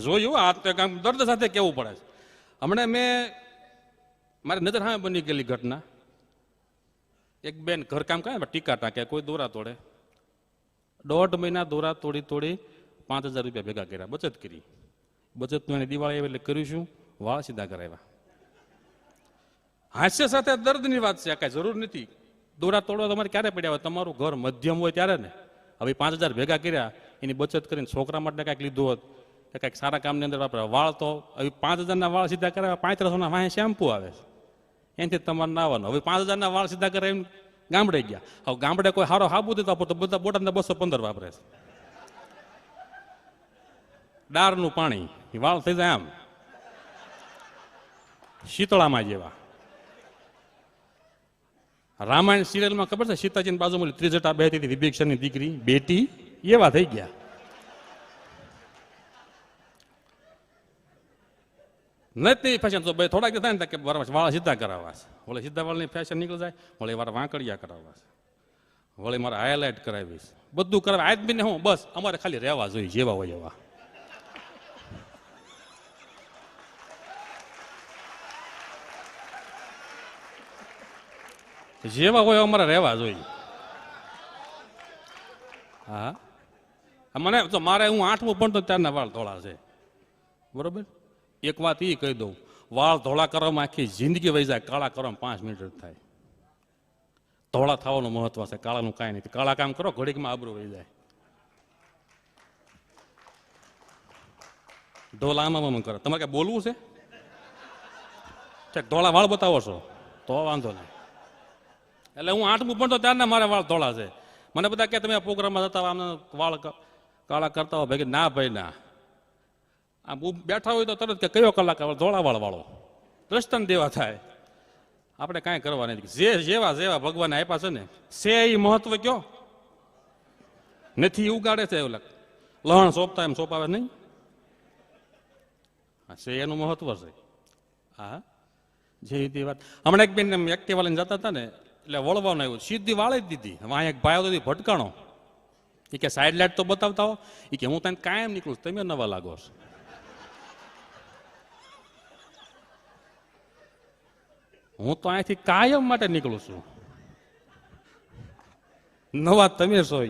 જોયું, આ તો કામ દર્દ સાથે કેવું પડે છે. હમણાં મેં, મારી નજર સામે બની ગયેલી ઘટના. એક બેન ઘરકામ કરે ટીકા ટાંકે, કોઈ દોરા તોડે. દોઢ મહિના દોરા તોડી તોડી પાંચ હજાર રૂપિયા ભેગા કર્યા, બચત કરી. બચતનું એને દિવાળી આવી એટલે કરીશું વાળ સીધા કરાવ્યા હાસ્ય સાથે દર્દની વાત છે કાંઈ જરૂર નથી. દોરા તોડવા તમારે ક્યારે પડ્યા હોય? તમારું ઘર મધ્યમ હોય ત્યારે ને. હવે પાંચ હજાર ભેગા કર્યા, એની બચત કરીને છોકરા માટે કાંઈક લીધું હોત. કે કાંઈક સારા કામની અંદર વાપરે વાળ તો હવે પાંચ હજારના વાળ સીધા કરાવે પાંત્રીસોના વાંહે શેમ્પુ આવે છે. એનાથી તમારે નાવાનો. હવે પાંચ હજારના વાળ સીધા કરાવીને ગામડે ગયા. હવે ગામડે કોઈ સારો હાબુ દેતા તો બધા બોટાદના બસો પંદર વાપરે છે. ડારનું પાણી. વાળ થઈ જાય આમ. શીતળામાં જેવા. રામાયણ સિરિયલમાં ખબર છે? સીતાજીની બાજુમાં ઓલી બેહતી હતી વિભીક્ષણની દીકરી, બેટી, એવા થઈ ગયા. નથી ફેશન, તો ભાઈ થોડાક થાય ને કે વાળા સીધા કરાવવા છે. વળે સીધા વાળની ફેશન નીકળી જાય વળે વાર વાંકડિયા કરાવવા છે. વળી મારે હાઇલાઇટ કરાવીશ બધું કરાવે. આજ બી ને હું, બસ, અમારે ખાલી રહેવા જોઈએ, જેવા હોય એવા. જેવા હોય અમારે રહેવા જોઈએ. હા? મને તો મારે હું આઠમું ભણતો ત્યારના વાળ ધોળા છે. બરોબર? એક વાત એ કહી દઉં. વાળ ધોળા કરવામાં આખી જિંદગી વહી જાય, કાળા કરવામાં પાંચ મિનિટ થાય. ધોળા થવાનું મહત્વ છે, કાળાનું કાંઈ નથી. કાળા કામ કરો, ઘડીકમાં આબરું વહી જાય. ધોળા આમાં કરે. તમારે કાંઈ બોલવું છે? ધોળા વાળ બતાવો છો? તો વાંધો નહીં. એટલે હું આઠમું ભણતો ત્યારના મારા વાળ ધોળા છે. મને બધા કે, તમે પ્રોગ્રામમાં જતા આમ વાળ કાળા કરતા હો ભાઈ ના ભાઈ, ના. આમ બેઠા હોય તો તરત કે કયો કલાક ધોળાવાળ વાળો. દ્રષ્ટાંત દેવા થાય. આપણે કાંઈ કરવા નથી. જે જેવા જેવા ભગવાને આપ્યા છે ને સે એ મહત્વ કયો? નથી ઉગાડે છે એવું લહણ સોંપતા એમ સોંપાવે નહીં? હા, છે એનું મહત્વ છે. હા. જે રીતે વાત. હમણાં એક બેન એક્ટિવા લઈને જતા હતા ને, એટલે વળવાનું આવ્યું. સીધી વાળી જ દીધી. વાં એક ભાઈ હતો ભટકાણો. એ કે સાઈડ લાઇટ તો બતાવતા હો. એ કે હું તને કાયમ નીકળું તમે નવા લાગો છો. હું તો અહીંથી કાયમ માટે નીકળું છું. નવા તમે છો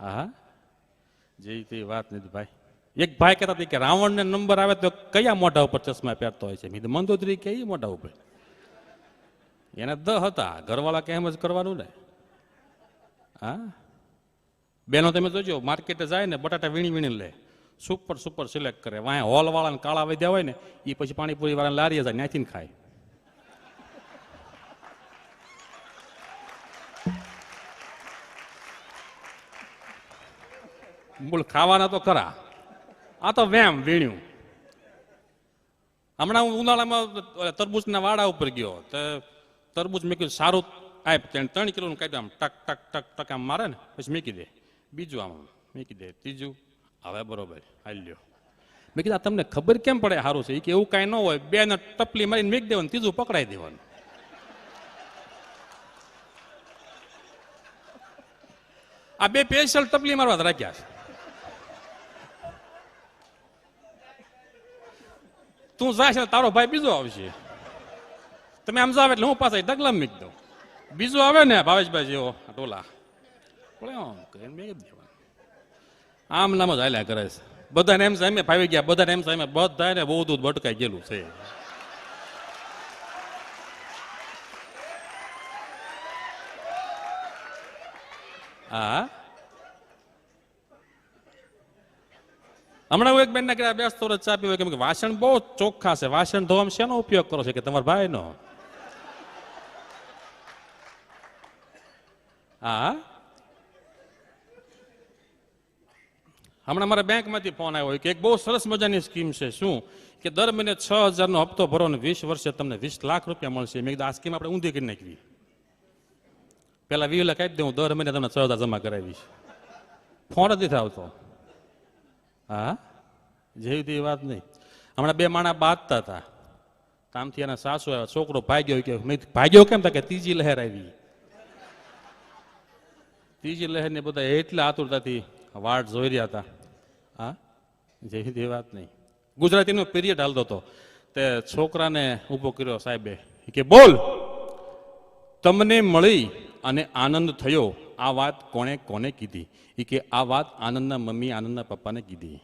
હા જે તે વાત નથી ભાઈ. એક ભાઈ કહેતા હતા કે રાવણને નંબર આવે તો કયા મોઢા ઉપર ચશ્મા પહેરતો હોય છે? મીધ મંદોદરી કે એ મોઢા ઉપર? એને દ હતા. ઘરવાળા કે એમ જ કરવાનું ને. હા? બેનો તમે જોજો માર્કેટે જાય ને બટાટા વીણી વીણી લે. સુપર સુપર સિલેક્ટ કરે. વાંહે હોલ વાળાને કાળા વધ્યા હોય ને એ પછી પાણીપુરી વાળાને લારીએ જાય ત્યાંથી ને ખાય. મૂળ ખાવાના તો ખરા. આ તો વેમ વીણ્યું. હમણાં હું ઉનાળામાં તરબૂચના વાડા ઉપર ગયો. તો તરબૂચ મેં કીધું, સારું, આપ તેને ત્રણ કિલોનું કાઢ્યું આમ, ટક ટક ટક ટક આમ મારે ને, પછી મૂકી દે. બીજું આમ, મેકી દે. ત્રીજું, હવે બરોબર હાલ્યો મેં કીધું, આ તમને ખબર કેમ પડે? સારું છે. કે એવું કાંઈ ન હોય, બે ને ટપલી મારીને મેકી દેવાનું, ત્રીજું પકડાઈ દેવાનું. આ બે પેશિયલ ટપલી મારવા રાખ્યા છે. તું જાય ને, તારો ભાઈ બીજો આવશે. તમે આમ જાવ એટલે હું પાછા ડગલામ મૂકી દઉં. બીજો આવે ને, ભાવેશભાઈ જેવો ટોલા. આમ નામ જ હાલ્યા કરે છે. બધાને એમ સામે ફાવી ગયા, બધાને એમ સામે બધાને બહુ દૂધ ભટકાઈ ગયેલું છે. હા? હમણાં હું એક બેન ના બેસતો રસ ચા પીવો કેમ કે વાસણ બહુ ચોખ્ખા છે. વાસણ ધોવામાં શેનો ઉપયોગ કરો છો કે તમારા ભાઈનો? હા? હમણાં મારા બેંકમાંથી ફોન આવ્યો કે એક બહુ સરસ મજાની સ્કીમ છે. શું? કે દર મહિને છ હજારનો હપ્તો ભરો ને વીસ વર્ષે તમને વીસ લાખ રૂપિયા મળશે. મેં કીધું, આ સ્કીમ આપણે ઊંધી કરી નાખવી. પહેલાં વીસ લાખ આપી દઉં, દર મહિને તમને છ હજાર જમા કરાવીશ. ફોન જ નથી આવતો હા? જેવી તેવી વાત નહીં. હમણાં બે માણા બાંધતા હતા. કામથી એના સાસુ આવ્યા. છોકરો ભાગ્યો કે મેં ભાગ્યો કેમ? તા કે ત્રીજી લહેર આવી. ત્રીજી લહેરને બધા એટલા આતુરતાથી વાટ જોઈ રહ્યા હતા. હા? જેવી તેવી વાત નહીં. ગુજરાતીનો પીરિયડ હાલતો હતો. તે છોકરાને ઊભો કર્યો સાહેબે. કે બોલ, તમને મળી અને આનંદ થયો. આ વાત કોણે, કોને કીધી? એ કે આ વાત આનંદના મમ્મી, આનંદના પપ્પાને કીધી.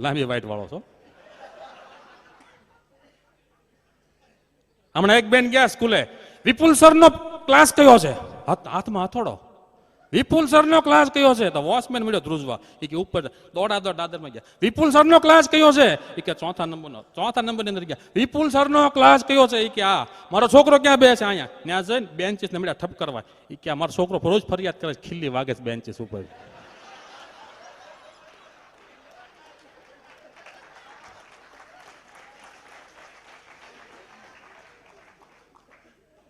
લાંબી વાઈટ વાળો છો. હમણાં એક બેન ગયા સ્કૂલે. વિપુલ સરનો ક્લાસ કયો છે? હાથ- હાથમાં હથોડો. વિપુલ સરનો ક્લાસ કયો છે? તો વોચમેન મળ્યો ધ્રુજવા. એ કે ઉપર દોડા દોડ દાદરમાં ગયા. વિપુલ સરનો ક્લાસ કયો છે? એ કે ચોથા નંબરનો. ચોથા નંબરની અંદર ગયા. વિપુલ સરનો ક્લાસ કયો છે? એ કે આ. મારો છોકરો ક્યાં બે છે? અહીંયા. ત્યાં જઈને બેન્ચીસ ને મળ્યા ઠપ કરવા. એ કે મારો છોકરો રોજ ફરિયાદ કરે ખીલ્લી વાગે છે બેન્ચીસ ઉપર.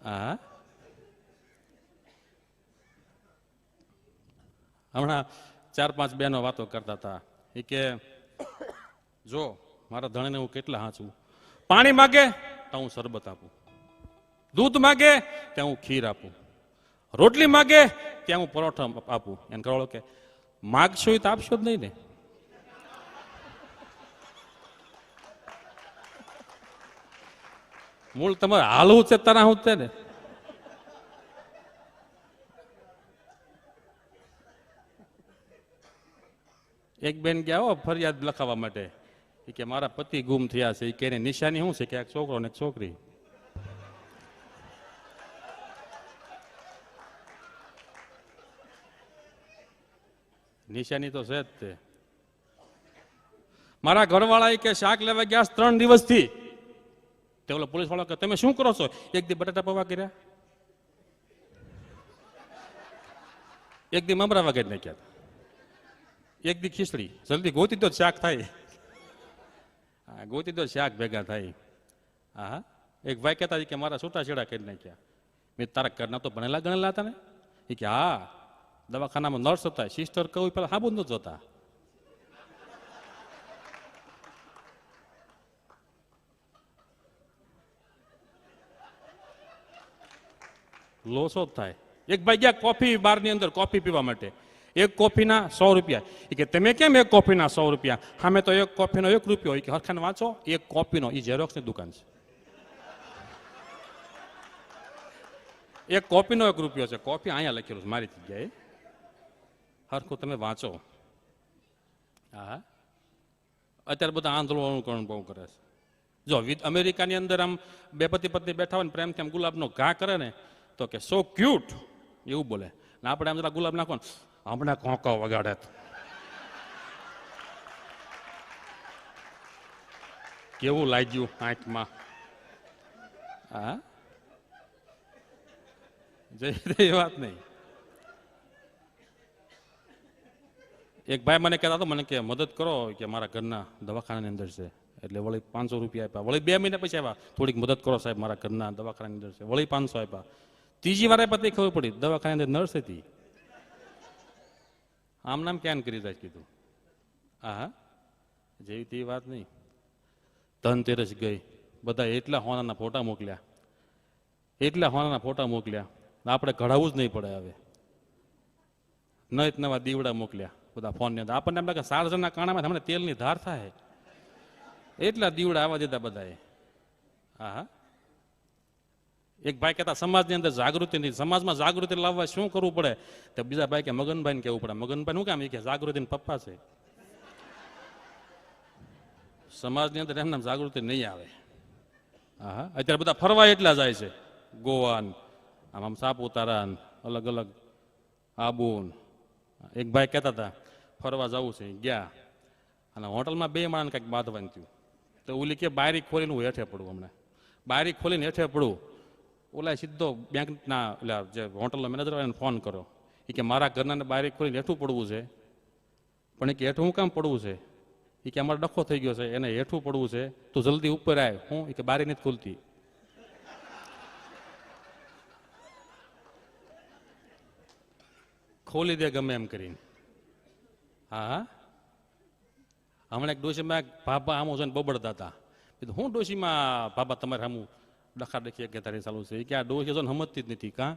હા હમણાં ચાર પાંચ બહેનો વાતો કરતા હતા. એ કે, જો, મારા ધણીને હું કેટલા હાંચું? પાણી માગે તો હું શરબત આપું. દૂધ માગે ત્યાં હું ખીર આપું. રોટલી માગે ત્યાં હું પરોઠા આપું. એને કહો કે, માગશો તો આપશો જ નહીં ને. મૂળ તમારે હાલવું છે તારા હું છે ને. એક બેન ગયા હો ફરિયાદ લખાવવા માટે. એ કે મારા પતિ ગુમ થયા છે. એ કે નિશાની શું છે? કે એક છોકરો ને એક છોકરી. નિશાની તો છે જ તે. મારા ઘરવાળા કે શાક લેવા ગયા ત્રણ દિવસથી. તે ઓલો પોલીસ વાળો કે, તમે શું કરો છો? એક દી બટાટા પવા કર્યા. એક દી મમરા વગેરે નાખ્યા એક દી ખીચડી. જલ્દી ગોતી તો શાક થાય. હા, ગોતી તો શાક ભેગા થાય. હા એક ભાઈ કહેતા હતા કે મારા છૂટાછેડા કરી નાખ્યા. મેં તારા ઘરના તો ભણેલા ગણેલા હતા ને? એ કે, હા, દવાખાનામાં નર્સ હતા. સિસ્ટર કહું પેલા હાબુ જ જોતા. લોસો જ થાય. એક ભાઈ ગયા કોફી બારની અંદર કોફી પીવા માટે. એક કોફીના સો રૂપિયા એ કે તમે કેમ એક કોફીના સો રૂપિયા સામે તો એક કોફીનો એક રૂપિયો કે હરખાને વાંચો એક કોફીનો એ ઝેરોક્સની દુકાન છે એક કોફીનો એક રૂપિયો છે કોફી અહીંયા લખેલું છે મારી જગ્યાએ હરખું તમે વાંચો હા અત્યારે બધા આંદોલન બહુ કરે છે જો અમેરિકાની અંદર આમ બે પતિ પત્ની બેઠા હોય ને પ્રેમથી આમ ગુલાબનો ઘા કરે ને, તો કે સો ક્યુટ એવું બોલે. ને આપણે આમ જરા ગુલાબ નાખો ને હમણાં કોંકો વગાડે. કેવું લાગ્યું આંખમાં? હા? જય એ વાત નહીં. એક ભાઈ મને કહેતા હતો, મને કે મદદ કરો કે મારા ઘરના દવાખાનાની અંદર છે. એટલે વળી પાંચસો રૂપિયા આપ્યા. વળી બે મહિના પછી આવ્યા. થોડીક મદદ કરો સાહેબ, મારા ઘરના દવાખાનાની અંદર છે. વળી પાંચસો આપ્યા. ત્રીજી વાર આપ્યા તે ખબર પડી. દવાખાનાની અંદર નર્સ હતી. આમ નામ ક્યાં કરી જાય કીધું? હા જેવી તેવી વાત નહીં. ધનતેરસ ગઈ. બધા એટલા હોનાના ફોટા મોકલ્યા. એટલા હોનાના ફોટા મોકલ્યા. આપણે ઘડાવવું જ નહીં પડે હવે. નવા દીવડા મોકલ્યા બધા ફોનની. અંદર આપણને એમ લાગે સારજણના કાણામાં હમણાં તેલની ધાર થાય. એટલા દીવડા આવવા દીધા બધાએ. હા હા એક ભાઈ કહેતા, સમાજની અંદર જાગૃતિ નથી સમાજમાં જાગૃતિ લાવવા શું કરવું પડે? તો બીજા ભાઈ કે મગનભાઈ કેવું પડે. મગનભાઈ શું કામ? એ કે જાગૃતિ પપ્પા છે. સમાજની અંદર એમને જાગૃતિ નહીં આવે. હા અત્યારે બધા ફરવા એટલા જાય છે. ગોવાન, આમ આમ સાપુતારા અલગ અલગ આબુન. એક ભાઈ કહેતા હતા, ફરવા જવું છે, ગયા. અને હોટલમાં બે માણસ કંઈક બાંધવાનું થયું. તો ઓલી કે, બારી ખોલીને હું હેઠે પડું હમણાં. બારી ખોલીને હેઠે પડું. ઓલા સીધો બેંકના ઓલા જે હોટલનો મેનેજર એને ફોન કરો. એ કે મારા ઘરના બારી ખોલીને હેઠું પડવું છે. પણ એ કે હેઠું હું કામ પડવું છે? એ કે અમારો ડખો થઈ ગયો છે, એને હેઠું પડવું છે. તું જલ્દી ઉપર આવ હું? એ કે બારી નથી ખુલતી. ખોલી દે ગમે એમ કરીને. હા હા. હમણાં એક ડોશીમાં ભાભા આમો છે ને બબડતા હતા. હું ડોશીમાં ભાભા તમારે સામું ડખા ડખી કે સાલું છે કે આ ડોશી છે સમજતી જ નથી કાં